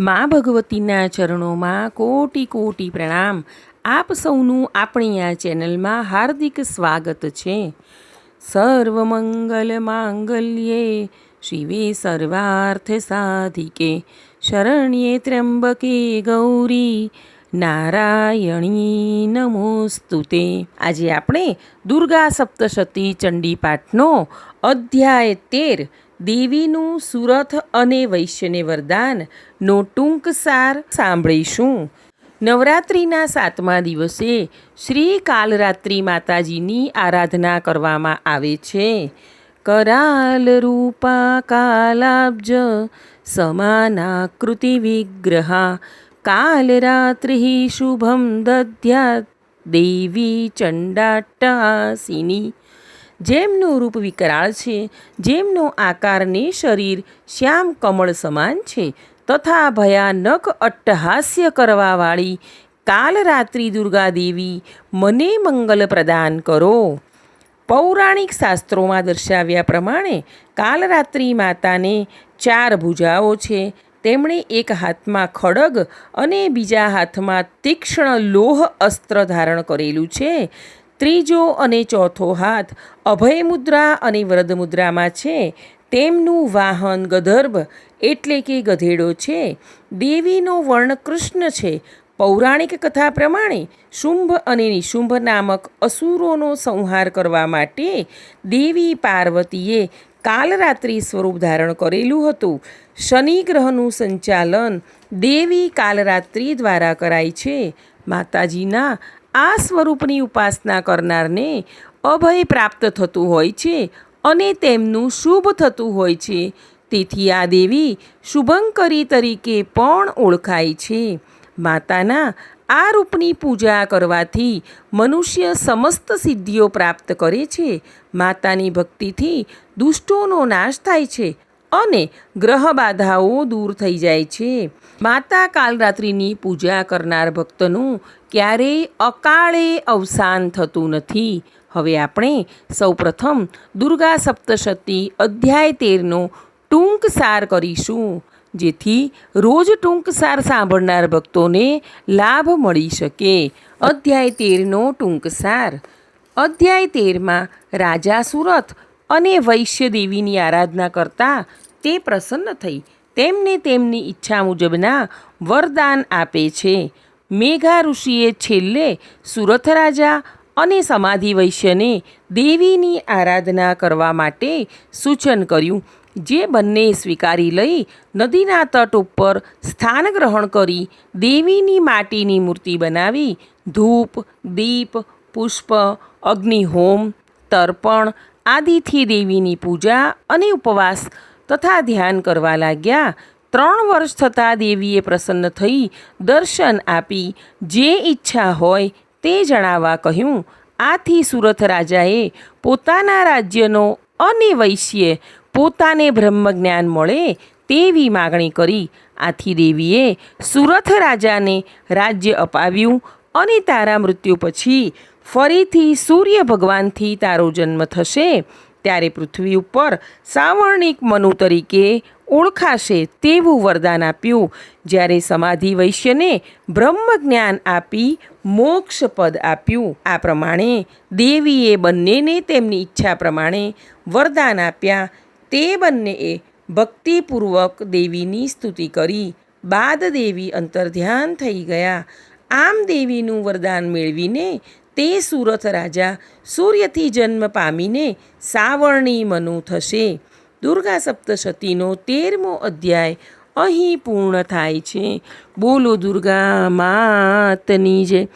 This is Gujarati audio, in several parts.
મા ભગવતીના ચરણોમાં કોટી કોટી પ્રણામ. આપ સૌનું આપણી આ ચેનલમાં હાર્દિક સ્વાગત છે. સર્વમંગલ માંગલ્યે, શિવે સર્વાર્થ સાધિકે, શરણ્યે ત્ર્યંબકે ગૌરી, નારાયણી નમોસ્તુતે. આજે આપણે દુર્ગા સપ્તશતી ચંડી પાઠનો અધ્યાય તેર દેવીનું સુરથ અને વૈશ્યને વરદાનનો ટૂંક સાર સાંભળીશું. નવરાત્રિના સાતમા દિવસે શ્રી કાલરાત્રિ માતાજીની આરાધના કરવામાં આવે છે. કરાલ રૂપા કાલાબ્જ સમાનાકૃતિ વિગ્રહા કાલરાત્રિ શુભમ દધ્યા દેવી ચંડાટ્ટાસિની જેમનું રૂપ વિકરાળ છે, જેમનો આકારને શરીર શ્યામ કમળ સમાન છે, તથા ભયાનક અટ્ટહાસ્ય કરવાવાળી કાલરાત્રિ દુર્ગાદેવી મને મંગલ પ્રદાન કરો. પૌરાણિક શાસ્ત્રોમાં દર્શાવ્યા પ્રમાણે કાલરાત્રિ માતાને ચાર ભુજાઓ છે. તેમણે એક હાથમાં ખડગ અને બીજા હાથમાં તીક્ષ્ણ લોહ અસ્ત્ર ધારણ કરેલું છે. ત્રીજો અને ચોથો હાથ અભય મુદ્રા અને વ્રદ મુદ્રામાં છે. તેમનું વાહન ગધર્ભ એટલે કે ગધેડો છે. દેવીનો વર્ણ કૃષ્ણ છે. પૌરાણિક કથા પ્રમાણે શુંભ અને નિશુંભ નામક અસુરોનો સંહાર કરવા માટે દેવી પાર્વતીએ કાલરાત્રિ સ્વરૂપ ધારણ કરેલું હતું. શનિ ગ્રહનું સંચાલન દેવી કાલરાત્રિ દ્વારા કરાય છે. માતાજીના આ સ્વરૂપની ઉપાસના કરનારને અભય પ્રાપ્ત થતું હોય છે અને તેમનું શુભ થતું હોય છે. તેથી આ દેવી શુભંકરી તરીકે પણ ઓળખાય છે. માતાના આ રૂપની પૂજા કરવાથી મનુષ્ય સમસ્ત સિદ્ધિઓ પ્રાપ્ત કરે છે. માતાની ભક્તિથી દુષ્ટોનો નાશ થાય છે અને ગ્રહ બાધાઓ દૂર થઈ જાય છે. માતા કાલરાત્રિની પૂજા કરનાર ભક્તનું ક્યારેય અકાળે અવસાન થતું નથી. હવે આપણે સૌપ્રથમ દુર્ગા સપ્તશતી અધ્યાય તેરનો ટૂંક સાર કરીશું, જેથી રોજ ટૂંક સાર સાંભળનાર ભક્તોને લાભ મળી શકે. અધ્યાય તેરનો ટૂંક સાર. અધ્યાય તેરમાં રાજા સુરત અને વૈશ્ય દેવીની આરાધના કરતા તે પ્રસન્ન થઈ. તેમને તેમની ઈચ્છા મુજબના વરદાન આપે છે. મેઘા ઋષિએ છેલ્લે સુરથ રાજા અને સમાધિ વૈશ્યને દેવીની આરાધના કરવા માટે સૂચન કર્યું, જે બંને સ્વીકારી લઈ નદીના તટ ઉપર સ્થાન ગ્રહણ કરી દેવીની માટીની મૂર્તિ બનાવી ધૂપ, દીપ, પુષ્પ, અગ્નિહોમ, તર્પણ આદિથી દેવીની પૂજા અને ઉપવાસ તથા ધ્યાન કરવા લાગ્યા. ત્રણ વર્ષ થતાં દેવીએ પ્રસન્ન થઈ દર્શન આપી. જે ઈચ્છા હોય તે જણાવવા કહ્યું. આથી સુરથ રાજાએ પોતાના રાજ્યનો અને વૈશ્ય પોતાને બ્રહ્મજ્ઞાન મળે તેવી માગણી કરી. આથી દેવીએ સુરથ રાજાને રાજ્ય અપાવ્યું અને તારા મૃત્યુ પછી ફરીથી સૂર્ય ભગવાનથી તારો જન્મ થશે. ત્યારે પૃથ્વી ઉપર સાવર્ણિક મનુ તરીકે ઓળખાશે તેવું વરદાન આપ્યું. જ્યારે સમાધિ વૈશ્યને બ્રહ્મ જ્ઞાન આપી મોક્ષ પદ આપ્યું. આ પ્રમાણે દેવીએ બંનેને તેમની ઈચ્છા પ્રમાણે વરદાન આપ્યા. તે બંનેએ ભક્તિપૂર્વક દેવીની સ્તુતિ કરી. બાદ દેવી અંતર્ધ્યાન થઈ ગયા. આમ દેવીનું વરદાન મેળવીને તે સુરથ રાજા સૂર્યથી જન્મ પામીને સાવરણી મનુ થશે. દુર્ગા સપ્તશતીનો તેરમો અધ્યાય અહીં પૂર્ણ થાય છે. બોલો દુર્ગા માતની જય.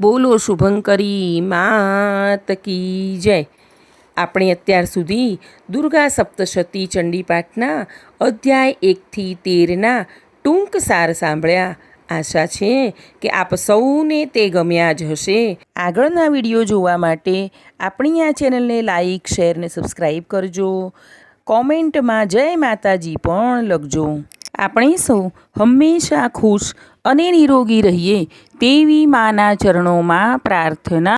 બોલો શુભંકરી માત કી જય. આપણે અત્યાર સુધી દુર્ગા સપ્તશતી ચંડીપાઠના અધ્યાય એકથી તેરના ટૂંક સાર સાંભળ્યા. આશા છે કે આપ સૌને તે ગમ્યા જ હશે. આગળના વીડિયો જોવા માટે આપણી આ ચેનલને લાઈક, શેર ને સબસ્ક્રાઈબ કરજો. કોમેન્ટમાં જય માતાજી પણ લખજો. આપણે સૌ હંમેશા ખુશ અને નિરોગી રહીએ તેવી માના ચરણોમાં પ્રાર્થના